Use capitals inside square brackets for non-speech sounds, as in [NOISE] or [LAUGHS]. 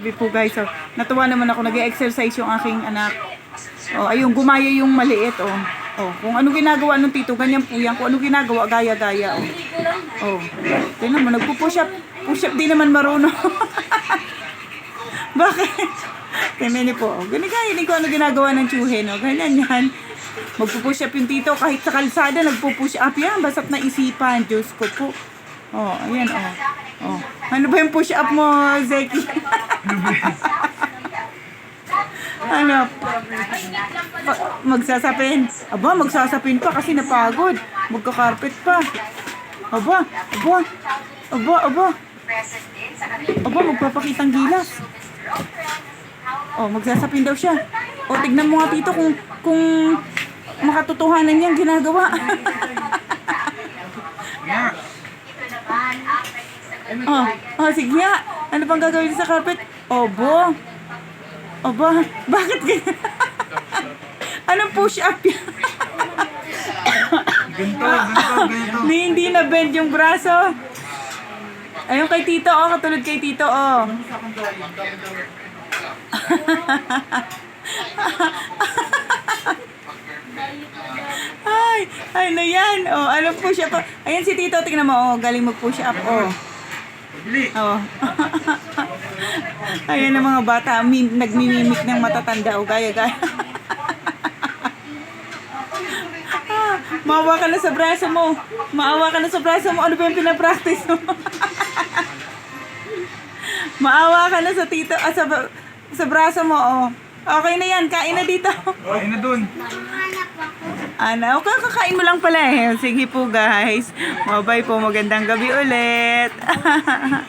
Sabi po guys, oh, natuwa naman ako, nag-exercise yung aking anak. Oh, ayun, gumaya yung maliit, oh. Oh, kung ano ginagawa ng tito, ganyan po yan. Kung ano ginagawa, gaya-gaya, oh. Oh, tingnan mo, nagpo-push up. Push up di naman marunong. [LAUGHS] Bakit? Tingnan po, oh. Ganigaya din ko ano ginagawa ng tsuhe, no? Ganyan yan. Magpo-push up yung tito, kahit sa kalsada, nagpo-push up yan. Basta't na isipan, Diyos ko po. Oh, ayan, oh. Oh. Ano ba yung push up mo, Zeki? ano? Pa, magsasapin. Aba, magsasapin pa kasi napagod. Magka-carpet pa. Aba, aba, aba, aba. Aba, magpapakitang gilas. Oh, magsasapin daw siya. O, tignan mo nga tito kung, kung makatotohanan niyang ginagawa. [LAUGHS] oh, oh, sige nga. Ano pang gagawin sa carpet? Obo. Oba, [LAUGHS] bakit ganyan? [LAUGHS] Anong push up yan? Ganito, ganito, ganito. Ni hindi na bend yung braso. Ayun kay Tito, oh, katulad kay Tito, oh. [LAUGHS] Ay, ay na yan. Oh, ano push up? Ayan si Tito, tingnan mo, oh, galing mag-push up, oh. Bili. Oh. [LAUGHS] Ayan ang mga bata, mim, nagmimimik ng matatanda, oh, gaya-gaya. Ah, [LAUGHS] Maawa ka na sa braso mo. Maawa ka na sa braso mo. Ano ba yung pinapractice mo? [LAUGHS] Maawa ka na sa tito, ah, sa, sa braso mo, oh. Okay na yan, kain na dito. Ayun na dun. Ana, okay, kakain mo lang pala eh. Sige po guys. Bye-bye po, magandang gabi ulit. [LAUGHS]